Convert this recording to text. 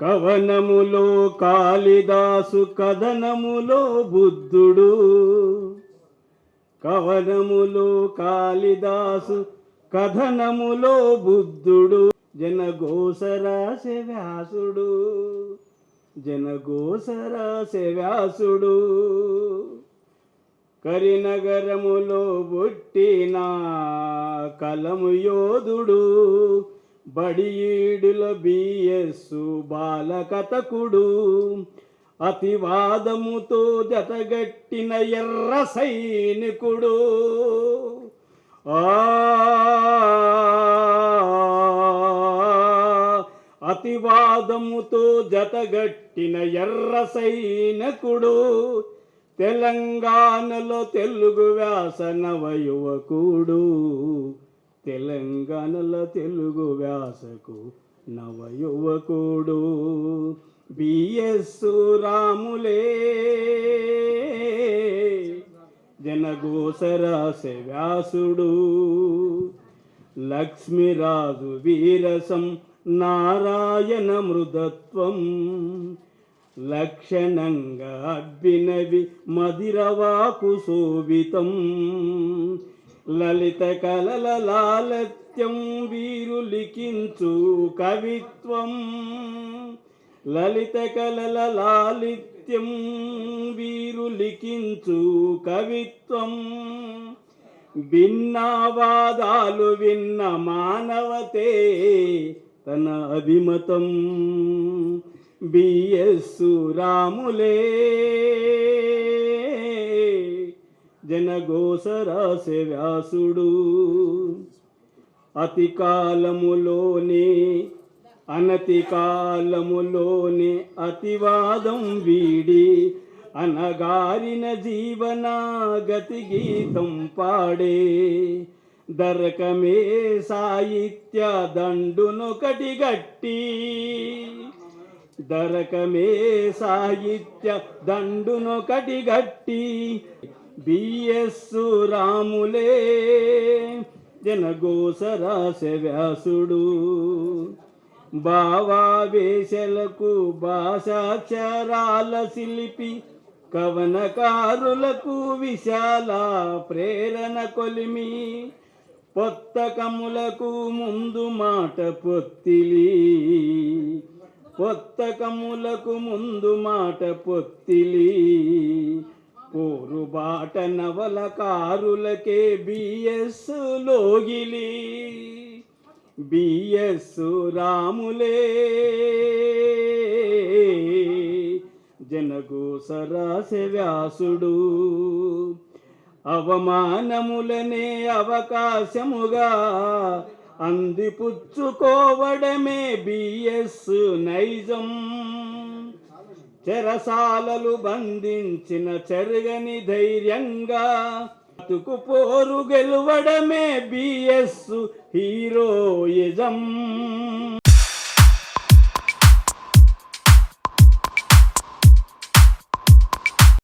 కవనములో కాళిదాసు కథనములో బుద్ధుడు. కవనములో కాళిదాసు కథనములో బుద్ధుడు. జనగోసరాశ వ్యాసుడు. జనగోసరాశ వ్యాసుడు. కరినగరములో పుట్టిన కలము యోధుడు. బడియీడుల బిఎస్సు బాలకథకుడు. అతివాదముతో జతగట్టిన ఎర్ర సైనికుడు. అతివాదముతో జతగట్టిన ఎర్ర సైనికుడు. తెలంగాణలో తెలుగు వ్యాస నవ యువకుడు. తెలంగాణల తెలుగు వ్యాసకు నవయువకుడు బిఎస్ రాములే. జనగోసరాస వ్యాసుడు లక్ష్మీరాజు వీరసం నారాయణ మృదత్వం లక్షణంగా అబ్బినవి మదిరవాకు శోభితం. లలిత కలల లాలత్యం వీరు లిఖించు కవిత్వం. లలిత కలల లాలిత్యం వీరు లిఖించు కవిత్వం. భిన్నవాదాలు విన్న మానవతే తన అభిమతం. బిఎస్సు రాములే. జనగోసరాసె వ్యాసుడు. అతి కాలములోనే అనతి కాలములోనే అతివాదం వీడి అనగారిన జీవనాగతి గీతం పాడే. దరకమే సాహిత్య దండునొకటి గట్టి. దరకమే సాహిత్య దండునొకటి గట్టి. బిఎస్ రాములే జనగోసరాసె వ్యాసుడు భావావేశలకు భాషాక్షరాల శిల్పి కవనకారులకు విశాల ప్రేరణ కొలిమి. పొత్తకములకు ముందు మాట పొత్తిలి పొత్తకములకు ముందు మాట పొత్తిలి. పోరుబాట నవలకారులకే బిఎస్ లోగిలి. బిఎస్ రాములే. జనకు సరాసె వ్యాసుడు. అవమానములనే అవకాశముగా అందిపుచ్చుకోవడమే బిఎస్ నైజం. చెరసాలలు బంధించిన చెరగని ధైర్యంగా బతుకు పోరు గెలువడమే బిఎస్ హీరోయిజం